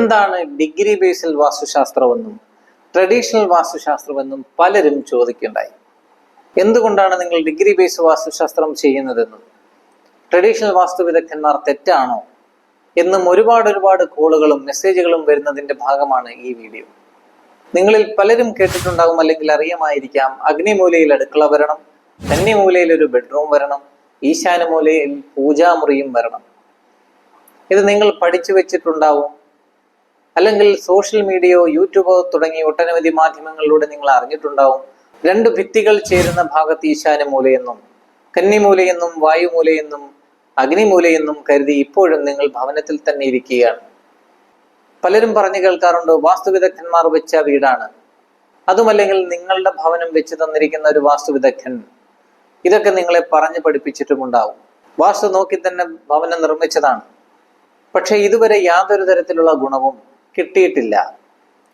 എന്താണ് ഡിഗ്രി ബേസിൽ വാസ്തുശാസ്ത്രമെന്നും ട്രഡീഷണൽ വാസ്തുശാസ്ത്രമെന്നും പലരും ചോദിക്കുണ്ടായി എന്തുകൊണ്ടാണ് നിങ്ങൾ ഡിഗ്രി ബേസ് വാസ്തുശാസ്ത്രം ചെയ്യുന്നതെന്നും? ട്രഡീഷണൽ വാസ്തു വിദഗ്ധന്മാർ തെറ്റാണോ? എന്നും ഒരുപാട് ഒരുപാട് കോളുകളും മെസ്സേജുകളും വരുന്നതിന്റെ ഭാഗമാണ് ഈ വീഡിയോ. നിങ്ങളിൽ പലരും കേട്ടിട്ടുണ്ടാകും അല്ലെങ്കിൽ അറിയാമായിരിക്കാം അഗ്നിമൂലയിൽ അടുക്കള വരണം കന്നിമൂലയിൽ ഒരു ബെഡ്റൂം വരണം ഈശാനമൂലയിൽ പൂജാമുറിയും വരണം. ഇത് നിങ്ങൾ പഠിച്ചു വെച്ചിട്ടുണ്ടാവും. അല്ലെങ്കിൽ സോഷ്യൽ മീഡിയയോ യൂട്യൂബോ തുടങ്ങിയ ഒട്ടനവധി മാധ്യമങ്ങളിലൂടെ നിങ്ങൾ അറിഞ്ഞിട്ടുണ്ടാവും. രണ്ട് ഭിത്തികൾ ചേരുന്ന ഭാഗത്ത് ഈശാനമൂലയെന്നും കന്നിമൂലയെന്നും വായുമൂലയെന്നും അഗ്നിമൂലയെന്നും കരുതി ഇപ്പോഴും നിങ്ങൾ ഭവനത്തിൽ തന്നെ ഇരിക്കുകയാണ്. പലരും പറഞ്ഞു കേൾക്കാറുണ്ട് വാസ്തുവിദഗ്ധന്മാർ വെച്ച വീടാണ്. അതുമല്ലെങ്കിൽ നിങ്ങളുടെ ഭവനം വെച്ച് തന്നിരിക്കുന്ന ഒരു വാസ്തുവിദഗ്ധൻ. ഇതൊക്കെ നിങ്ങളെ പറഞ്ഞു പഠിപ്പിച്ചിട്ടുമുണ്ടാവും. വാസ്തു നോക്കി തന്നെ ഭവനം നിർമ്മിച്ചതാണ്. പക്ഷെ ഇതുവരെ യാതൊരു തരത്തിലുള്ള ഗുണവും കിട്ടിയിട്ടില്ല.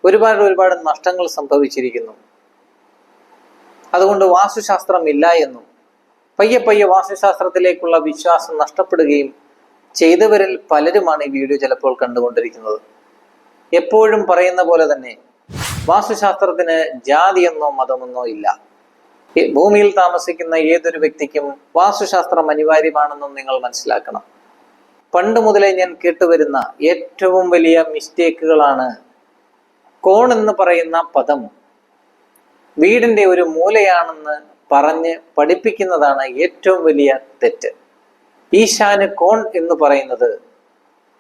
ഒരുപാട് ഒരുപാട് നഷ്ടങ്ങൾ സംഭവിച്ചിരിക്കുന്നു. അതുകൊണ്ട് വാസ്തുശാസ്ത്രം ഇല്ല എന്നും പയ്യെ പയ്യെ വാസ്തുശാസ്ത്രത്തിലേക്കുള്ള വിശ്വാസം നഷ്ടപ്പെടുകയും ചെയ്തവരിൽ പലരുമാണ് ഈ വീഡിയോ ചിലപ്പോൾ കണ്ടുകൊണ്ടിരിക്കുന്നത്. എപ്പോഴും പറയുന്ന പോലെ തന്നെ വാസ്തുശാസ്ത്രത്തിന് ജാതിയെന്നോ മതമെന്നോ ഇല്ല. ഭൂമിയിൽ താമസിക്കുന്ന ഏതൊരു വ്യക്തിക്കും വാസ്തുശാസ്ത്രം അനിവാര്യമാണെന്നും നിങ്ങൾ മനസ്സിലാക്കണം. പണ്ട് മുതലേ ഞാൻ കേട്ടുവരുന്ന ഏറ്റവും വലിയ മിസ്റ്റേക്കുകളാണ് കോൺ എന്ന് പറയുന്ന പദം. വീടിന്റെ ഒരു മൂലയാണെന്ന് പറഞ്ഞ് പഠിപ്പിക്കുന്നതാണ് ഏറ്റവും വലിയ തെറ്റ്. ഈശാന് കോൺ എന്ന് പറയുന്നത്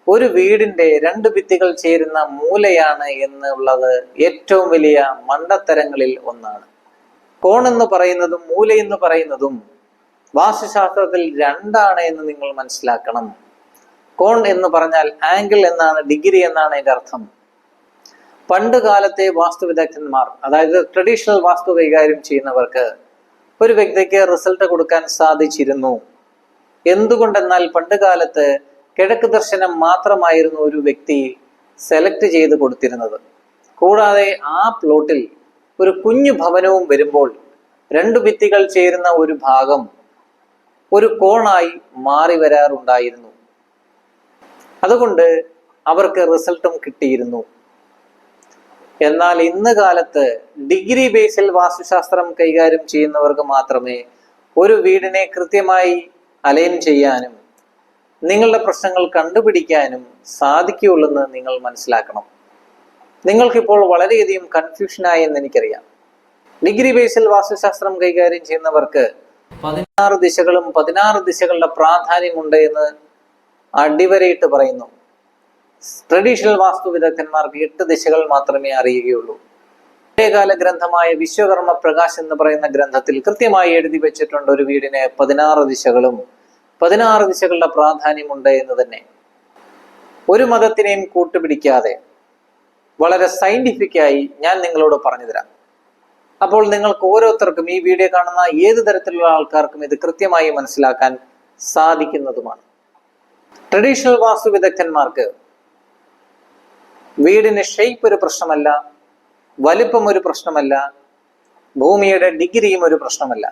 ഒരു വീടിന്റെ രണ്ട് ഭിത്തികൾ ചേരുന്ന മൂലയാണ് എന്നുള്ളത് ഏറ്റവും വലിയ മണ്ടത്തരങ്ങളിൽ ഒന്നാണ്. കോൺ എന്ന് പറയുന്നതും മൂല എന്ന് പറയുന്നതും വാസ്തുശാസ്ത്രത്തിൽ രണ്ടാണ് എന്ന് നിങ്ങൾ മനസ്സിലാക്കണം. കോൺ എന്ന് പറഞ്ഞാൽ ആംഗിൾ എന്നാണ് ഡിഗ്രി എന്നാണ് അതിന്റെ അർത്ഥം. പണ്ട് കാലത്തെ വാസ്തുവിദഗ്ധന്മാർ അതായത് ട്രഡീഷണൽ വാസ്തു കൈകാര്യം ചെയ്യുന്നവർക്ക് ഒരു വ്യക്തിക്ക് റിസൾട്ട് കൊടുക്കാൻ സാധിച്ചിരുന്നു. എന്തുകൊണ്ടെന്നാൽ പണ്ട് കാലത്ത് കിഴക്ക് ദർശനം മാത്രമായിരുന്നു ഒരു വ്യക്തി സെലക്ട് ചെയ്ത് കൊടുത്തിരുന്നത്. കൂടാതെ ആ പ്ലോട്ടിൽ ഒരു കുഞ്ഞു ഭവനവും വരുമ്പോൾ രണ്ടു ഭിത്തികൾ ചേരുന്ന ഒരു ഭാഗം ഒരു കോണായി മാറി വരാറുണ്ടായിരുന്നു. അതുകൊണ്ട് അവർക്ക് റിസൾട്ടും കിട്ടിയിരുന്നു. എന്നാൽ ഇന്ന് കാലത്ത് ഡിഗ്രി ബേസിൽ വാസ്തുശാസ്ത്രം കൈകാര്യം ചെയ്യുന്നവർക്ക് മാത്രമേ ഒരു വീടിനെ കൃത്യമായി അലൈൻ ചെയ്യാനും നിങ്ങളുടെ പ്രശ്നങ്ങൾ കണ്ടുപിടിക്കാനും സാധിക്കുകയുള്ളെന്ന് നിങ്ങൾ മനസ്സിലാക്കണം. നിങ്ങൾക്കിപ്പോൾ വളരെയധികം കൺഫ്യൂഷനായി എന്ന് എനിക്കറിയാം. ഡിഗ്രി ബേസിൽ വാസ്തുശാസ്ത്രം കൈകാര്യം ചെയ്യുന്നവർക്ക് പതിനാറ് ദിശകളും പതിനാറ് ദിശകളുടെ പ്രാധാന്യമുണ്ട് എന്ന് അടിവരയിട്ട് പറയുന്നു. ട്രഡീഷണൽ വാസ്തു വിദഗ്ധന്മാർക്ക് എട്ട് ദിശകൾ മാത്രമേ അറിയുകയുള്ളൂ. പഴയകാല ഗ്രന്ഥമായ വിശ്വകർമ്മ പ്രകാശ് എന്ന് പറയുന്ന ഗ്രന്ഥത്തിൽ കൃത്യമായി എഴുതി വെച്ചിട്ടുണ്ട് ഒരു വീടിന് പതിനാറ് ദിശകളും. പതിനാറ് ദിശകളുടെ പ്രാധാന്യമുണ്ട് എന്ന് തന്നെ. ഒരു മതത്തിനെയും കൂട്ടുപിടിക്കാതെ വളരെ സയന്റിഫിക്കായി ഞാൻ നിങ്ങളോട് പറഞ്ഞു തരാം അപ്പോൾ നിങ്ങൾക്ക് ഓരോരുത്തർക്കും ഈ വീഡിയോ കാണുന്ന ഏത് തരത്തിലുള്ള ആൾക്കാർക്കും ഇത് കൃത്യമായി മനസ്സിലാക്കാൻ സാധിക്കുന്നതുമാണ്. ട്രഡീഷണൽ വാസ്തു വിദഗ്ധന്മാർക്ക് വീടിന് ഷെയ്പ്പ് ഒരു പ്രശ്നമല്ല വലിപ്പം ഒരു പ്രശ്നമല്ല ഭൂമിയുടെ ഡിഗ്രിയും ഒരു പ്രശ്നമല്ല.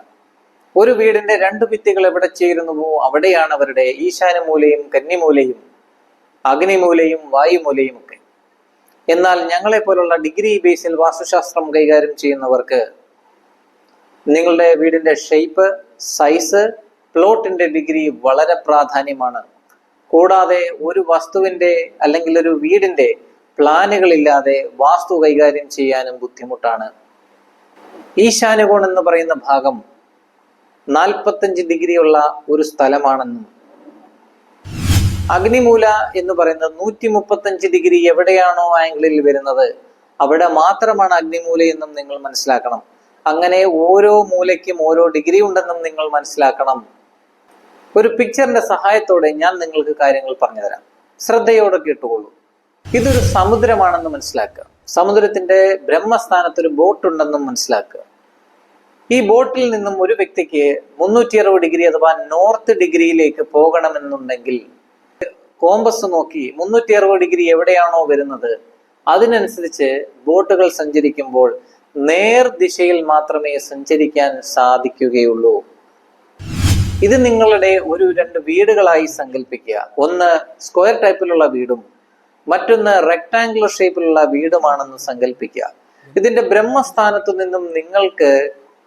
ഒരു വീടിന്റെ രണ്ട് ഭിത്തികൾ എവിടെ ചേരുന്നുവോ അവിടെയാണ് അവരുടെ ഈശാനമൂലയും കന്നിമൂലയും അഗ്നിമൂലയും വായുമൂലയും ഒക്കെ. എന്നാൽ ഞങ്ങളെ പോലുള്ള ഡിഗ്രി ബേസിൽ വാസ്തുശാസ്ത്രം കൈകാര്യം ചെയ്യുന്നവർക്ക് നിങ്ങളുടെ വീടിന്റെ ഷെയ്പ്പ് സൈസ് പ്ലോട്ടിന്റെ ഡിഗ്രി വളരെ പ്രാധാന്യമാണ്. കൂടാതെ ഒരു വസ്തുവിന്റെ അല്ലെങ്കിൽ ഒരു വീടിന്റെ പ്ലാനുകളില്ലാതെ വാസ്തു കൈകാര്യം ചെയ്യാനും ബുദ്ധിമുട്ടാണ്. ഈശാനുകോൺ എന്ന് പറയുന്ന ഭാഗം നാൽപ്പത്തഞ്ച് ഡിഗ്രിയുള്ള ഒരു സ്ഥലമാണെന്നും അഗ്നിമൂല എന്ന് പറയുന്നത് നൂറ്റി മുപ്പത്തഞ്ച് ഡിഗ്രി എവിടെയാണോ ആംഗിളിൽ വരുന്നത് അവിടെ മാത്രമാണ് അഗ്നിമൂല എന്നും നിങ്ങൾ മനസ്സിലാക്കണം. അങ്ങനെ ഓരോ മൂലയ്ക്കും ഓരോ ഡിഗ്രി ഉണ്ടെന്നും നിങ്ങൾ മനസ്സിലാക്കണം. ഒരു പിക്ചറിന്റെ സഹായത്തോടെ ഞാൻ നിങ്ങൾക്ക് കാര്യങ്ങൾ പറഞ്ഞുതരാം. ശ്രദ്ധയോടെ കേട്ടുകൊള്ളൂ. ഇതൊരു സമുദ്രമാണെന്ന് മനസ്സിലാക്കുക. സമുദ്രത്തിന്റെ ബ്രഹ്മസ്ഥാനത്ത് ഒരു ബോട്ട് ഉണ്ടെന്നും മനസ്സിലാക്കുക. ഈ ബോട്ടിൽ നിന്നും ഒരു വ്യക്തിക്ക് മുന്നൂറ്റി അറുപത് ഡിഗ്രി അഥവാ നോർത്ത് ഡിഗ്രിയിലേക്ക് പോകണമെന്നുണ്ടെങ്കിൽ കോമ്പസ് നോക്കി മുന്നൂറ്റി അറുപത് ഡിഗ്രി എവിടെയാണോ വരുന്നത് അതിനനുസരിച്ച് ബോട്ടുകൾ സഞ്ചരിക്കുമ്പോൾ നേർ ദിശയിൽ മാത്രമേ സഞ്ചരിക്കാൻ സാധിക്കുകയുള്ളൂ. ഇത് നിങ്ങളുടെ ഒരു രണ്ട് വീടുകളായി സങ്കല്പിക്കുക ഒന്ന് സ്ക്വയർ ടൈപ്പിലുള്ള വീടും മറ്റൊന്ന് റെക്ടാംഗുലർ ഷേപ്പിലുള്ള വീടുമാണെന്ന് സങ്കല്പിക്കുക ഇതിന്റെ ബ്രഹ്മസ്ഥാനത്തു നിന്നും നിങ്ങൾക്ക്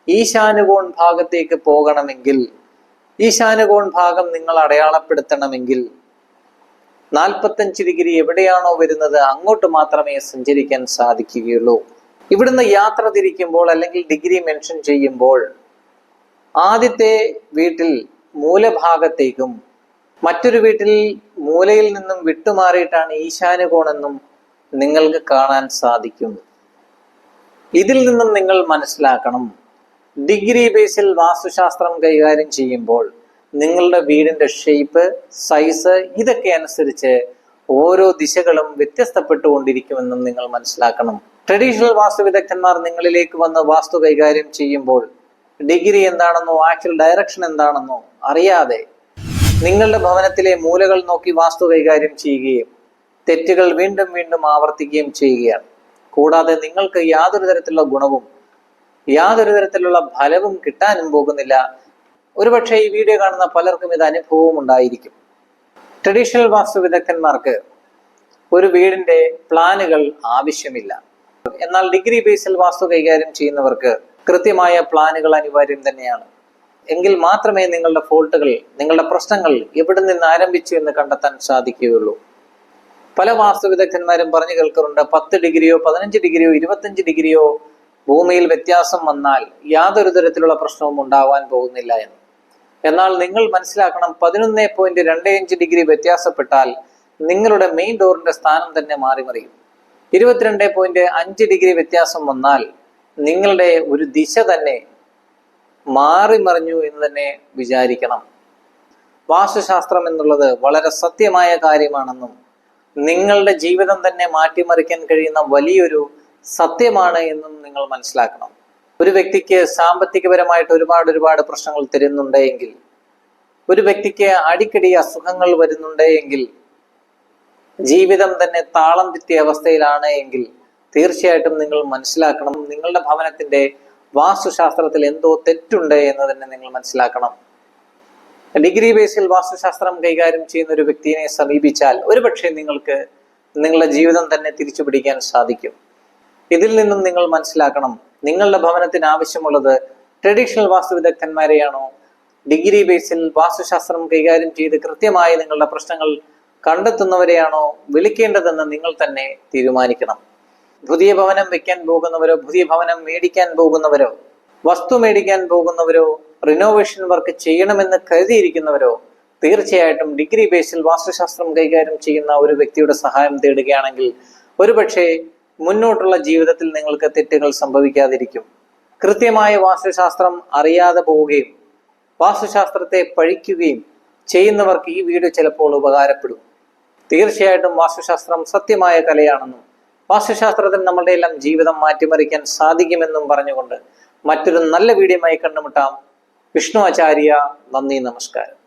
ഈശാനുകോൺ ഭാഗത്തേക്ക് പോകണമെങ്കിൽ ഈശാനുകോൺ ഭാഗം നിങ്ങൾ അടയാളപ്പെടുത്തണമെങ്കിൽ നാൽപ്പത്തഞ്ച് ഡിഗ്രി എവിടെയാണോ വരുന്നത് അങ്ങോട്ട് മാത്രമേ സഞ്ചരിക്കാൻ സാധിക്കുകയുള്ളൂ. ഇവിടുന്ന് യാത്ര തിരിക്കുമ്പോൾ അല്ലെങ്കിൽ ഡിഗ്രി മെൻഷൻ ചെയ്യുമ്പോൾ ആദ്യത്തെ വീട്ടിൽ മൂലഭാഗത്തേക്കും മറ്റൊരു വീട്ടിൽ മൂലയിൽ നിന്നും വിട്ടുമാറിയിട്ടാണ് ഈശാനുകോണെന്നും നിങ്ങൾക്ക് കാണാൻ സാധിക്കും. ഇതിൽ നിന്നും നിങ്ങൾ മനസ്സിലാക്കണം. ഡിഗ്രി ബേസിൽ വാസ്തുശാസ്ത്രം കൈകാര്യം ചെയ്യുമ്പോൾ നിങ്ങളുടെ വീടിന്റെ ഷേപ്പ് സൈസ് ഇതൊക്കെ അനുസരിച്ച് ഓരോ ദിശകളും വ്യത്യസ്തപ്പെട്ടുകൊണ്ടിരിക്കുമെന്നും നിങ്ങൾ മനസ്സിലാക്കണം. ട്രഡീഷണൽ വാസ്തു വിദഗ്ധന്മാർ നിങ്ങളിലേക്ക് വന്ന് വാസ്തു കൈകാര്യം ചെയ്യുമ്പോൾ ഡിഗ്രി എന്താണെന്നോ ആക്ച്വൽ ഡയറക്ഷൻ എന്താണെന്നോ അറിയാതെ നിങ്ങളുടെ ഭവനത്തിലെ മൂലകൾ നോക്കി വാസ്തു കൈകാര്യം ചെയ്യുകയും തെറ്റുകൾ വീണ്ടും വീണ്ടും ആവർത്തിക്കുകയും ചെയ്യുകയാണ്. കൂടാതെ നിങ്ങൾക്ക് യാതൊരു തരത്തിലുള്ള ഗുണവും യാതൊരു തരത്തിലുള്ള ഫലവും കിട്ടാനും പോകുന്നില്ല. ഒരുപക്ഷെ ഈ വീഡിയോ കാണുന്ന പലർക്കും ഇത് അനുഭവവും ഉണ്ടായിരിക്കും. ട്രഡീഷണൽ വാസ്തു വിദഗ്ധന്മാർക്ക് ഒരു വീടിന്റെ പ്ലാനുകൾ ആവശ്യമില്ല. എന്നാൽ ഡിഗ്രി ബേസിൽ വാസ്തു കൈകാര്യം ചെയ്യുന്നവർക്ക് കൃത്യമായ പ്ലാനുകൾ അനിവാര്യം തന്നെയാണ്. എങ്കിൽ മാത്രമേ നിങ്ങളുടെ ഫോൾട്ടുകൾ നിങ്ങളുടെ പ്രശ്നങ്ങൾ എവിടെ നിന്ന് ആരംഭിച്ചു എന്ന് കണ്ടെത്താൻ സാധിക്കുകയുള്ളൂ. പല വാസ്തു വിദഗ്ധന്മാരും പറഞ്ഞു കേൾക്കാറുണ്ട് പത്ത് ഡിഗ്രിയോ പതിനഞ്ച് ഡിഗ്രിയോ ഇരുപത്തഞ്ച് ഡിഗ്രിയോ ഭൂമിയിൽ വ്യത്യാസം വന്നാൽ യാതൊരു തരത്തിലുള്ള പ്രശ്നവും ഉണ്ടാവാൻ പോകുന്നില്ല എന്ന്. എന്നാൽ നിങ്ങൾ മനസ്സിലാക്കണം പതിനൊന്ന് പോയിന്റ് രണ്ട് അഞ്ച് ഡിഗ്രി വ്യത്യാസപ്പെട്ടാൽ നിങ്ങളുടെ മെയിൻ ഡോറിന്റെ സ്ഥാനം തന്നെ മാറി മറിയും ഇരുപത്തിരണ്ട് പോയിന്റ് അഞ്ച് ഡിഗ്രി വ്യത്യാസം വന്നാൽ നിങ്ങളുടെ ഒരു ദിശ തന്നെ മാറി മറിഞ്ഞു എന്ന് തന്നെ വിചാരിക്കണം. വാസ്തുശാസ്ത്രം എന്നുള്ളത് വളരെ സത്യമായ കാര്യമാണെന്നും നിങ്ങളുടെ ജീവിതം തന്നെ മാറ്റിമറിക്കാൻ കഴിയുന്ന വലിയൊരു സത്യമാണ് എന്നും നിങ്ങൾ മനസ്സിലാക്കണം. ഒരു വ്യക്തിക്ക് സാമ്പത്തികപരമായിട്ട് ഒരുപാട് ഒരുപാട് പ്രശ്നങ്ങൾ തരുന്നുണ്ടെങ്കിൽ ഒരു വ്യക്തിക്ക് അടിക്കടി അസുഖങ്ങൾ വരുന്നുണ്ടെങ്കിൽ ജീവിതം തന്നെ താളം തെറ്റിയ അവസ്ഥയിലാണ് എങ്കിൽ തീർച്ചയായിട്ടും നിങ്ങൾ മനസ്സിലാക്കണം. നിങ്ങളുടെ ഭവനത്തിന്റെ വാസ്തുശാസ്ത്രത്തിൽ എന്തോ തെറ്റുണ്ട് എന്ന് തന്നെ നിങ്ങൾ മനസ്സിലാക്കണം. ഡിഗ്രി ബേസിൽ വാസ്തുശാസ്ത്രം കൈകാര്യം ചെയ്യുന്ന ഒരു വ്യക്തിയെ സമീപിച്ചാൽ ഒരുപക്ഷെ നിങ്ങൾക്ക് നിങ്ങളുടെ ജീവിതം തന്നെ തിരിച്ചു പിടിക്കാൻ സാധിക്കും. ഇതിൽ നിന്നും നിങ്ങൾ മനസ്സിലാക്കണം. നിങ്ങളുടെ ഭവനത്തിന് ആവശ്യമുള്ളത് ട്രഡീഷണൽ വാസ്തു വിദഗ്ധന്മാരെയാണോ? ഡിഗ്രി ബേസിൽ വാസ്തുശാസ്ത്രം കൈകാര്യം ചെയ്ത് കൃത്യമായി നിങ്ങളുടെ പ്രശ്നങ്ങൾ കണ്ടെത്തുന്നവരെയാണോ? വിളിക്കേണ്ടതെന്ന് നിങ്ങൾ തന്നെ തീരുമാനിക്കണം. പുതിയ ഭവനം വെക്കാൻ പോകുന്നവരോ പുതിയ ഭവനം മേടിക്കാൻ പോകുന്നവരോ വസ്തു മേടിക്കാൻ പോകുന്നവരോ റിനോവേഷൻ വർക്ക് ചെയ്യണമെന്ന് കരുതിയിരിക്കുന്നവരോ തീർച്ചയായിട്ടും ഡിഗ്രി ബേസിൽ വാസ്തുശാസ്ത്രം കൈകാര്യം ചെയ്യുന്ന ഒരു വ്യക്തിയുടെ സഹായം തേടുകയാണെങ്കിൽ ഒരുപക്ഷെ മുന്നോട്ടുള്ള ജീവിതത്തിൽ നിങ്ങൾക്ക് തെറ്റുകൾ സംഭവിക്കാതിരിക്കും. കൃത്യമായ വാസ്തുശാസ്ത്രം അറിയാതെ പോവുകയും വാസ്തുശാസ്ത്രത്തെ പഴിക്കുകയും ചെയ്യുന്നവർക്ക് ഈ വീഡിയോ ചിലപ്പോൾ ഉപകാരപ്പെടും. തീർച്ചയായിട്ടും വാസ്തുശാസ്ത്രം സത്യമായ കലയാണെന്നും വാസ്തുശാസ്ത്രത്തിൽ നമ്മളുടെ എല്ലാം ജീവിതം മാറ്റിമറിക്കാൻ സാധിക്കുമെന്നും പറഞ്ഞുകൊണ്ട് മറ്റൊരു നല്ല വീഡിയോയുമായി കണ്ടുമുട്ടാം. വിഷ്ണു ആചാര്യ നന്ദി നമസ്കാരം.